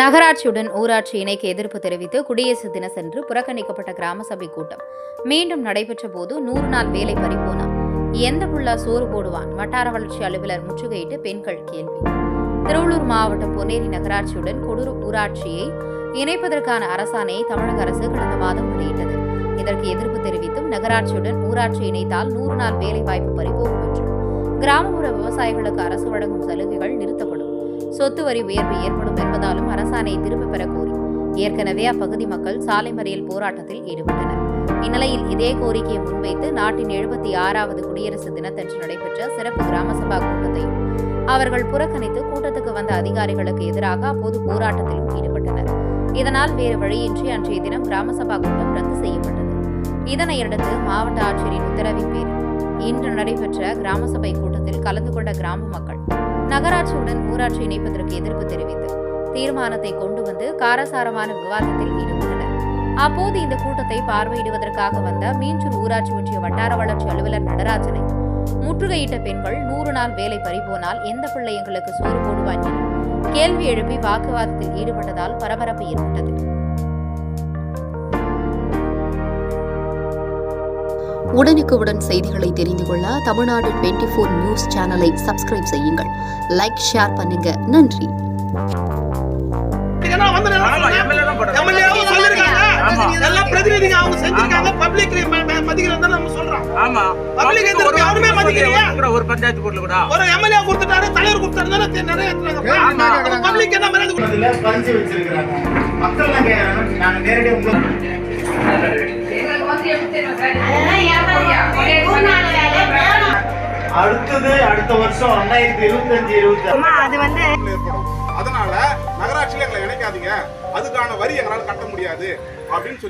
நகராட்சியுடன் ஊராட்சி இணைக்க எதிர்ப்பு தெரிவித்து குடியரசு தினத்தன்று புறக்கணிக்கப்பட்ட கிராம சபை கூட்டம். மீண்டும் நடைபெற்ற போது நூறு நாள் வேலை பறிபோனா எந்த புள்ளா சோறு போடுவான்? வட்டார வளர்ச்சி அலுவலர் முற்றுகையிட்டு பெண்கள் கேள்வி. திருவள்ளூர் மாவட்டம் பொன்னேரி நகராட்சியுடன் கொடூர் ஊராட்சியை இணைப்பதற்கான அரசாணையை தமிழக அரசு கடந்த மாதம் வெளியிட்டது. இதற்கு எதிர்ப்பு தெரிவித்தும் நகராட்சியுடன் ஊராட்சி இணைத்தால் நூறு நாள் வேலை வாய்ப்பு பறிபோகும் என்றும் கிராமப்புற விவசாயிகளுக்கு அரசு வழங்கும் சலுகைகள் நிறுத்த சொத்து வரி உயர்வு ஏற்படும் என்பதாலும் அரசாணையை திரும்பப் பெற கோரி. ஏற்கனவே அப்பகுதி மக்கள் சாலை மறியல் போராட்டத்தில் ஈடுபட்டனர். இந்நிலையில் இதே கோரிக்கையை முன்வைத்து நாட்டின் எழுபத்தி ஆறாவது குடியரசு தினத்தன்று நடைபெற்ற சிறப்பு கிராம சபா கூட்டத்தையும் அவர்கள் புறக்கணித்து கூட்டத்துக்கு வந்த அதிகாரிகளுக்கு எதிராக அப்போது போராட்டத்திலும் ஈடுபட்டனர். இதனால் வேறு வழியின்றி அன்றைய தினம் கிராம சபா கூட்டம் ரத்து செய்யப்பட்டது. இதனையடுத்து மாவட்ட ஆட்சியரின் உத்தரவின் பேரில் இன்று நடைபெற்ற கிராம சபை கூட்டத்தில் கலந்து கொண்ட கிராம மக்கள் நகராட்சியுடன் ஊராட்சி இணைப்பதற்கு எதிர்ப்பு தெரிவித்து தீர்மானத்தை கொண்டு வந்து காரசாரமான விவாதத்தில் ஈடுபட்டனர். அப்போது இந்த கூட்டத்தை பார்வையிடுவதற்காக வந்த மீஞ்சூர் ஊராட்சி ஒன்றிய வட்டார வளர்ச்சி அலுவலர் நடராஜனை முற்றுகையிட்ட பெண்கள் நூறு நாள் வேலை பறிபோனால் எந்த பிள்ளை எங்களுக்கு சோறு போடுவாங்க? கேள்வி எழுப்பி வாக்குவாதத்தில் ஈடுபட்டதால் பரபரப்பு ஏற்பட்டது. உடனுக்குடன் செய்திகளை தெரிந்து கொள்ள தமிழ்நாடு டுவெண்ட்டி ஃபோர் நியூஸ் சேனலை சப்ஸ்கிரைப் செய்யுங்கள். லைக் ஷேர் பண்ணுங்க. நன்றி. ஒரு பஞ்சாயத்து போர்டுல கூட. ஒரு எம்எல்ஏ கொடுத்துட்டாரு தலைவர் கொடுத்தாரு ஆமா. பப்ளிக் என்ன மக்கள் நாங்க நேரடியாக அடுத்தது அடுத்த வருஷம் ரெண்டாயிரத்தி இருபத்தஞ்சு இருபத்தி ஏற்படும் அதனால நகராட்சியில எங்களை இணைக்காதீங்க. அதுக்கான வரி எங்களால கட்ட முடியாது. அப்படின்னு சொல்லி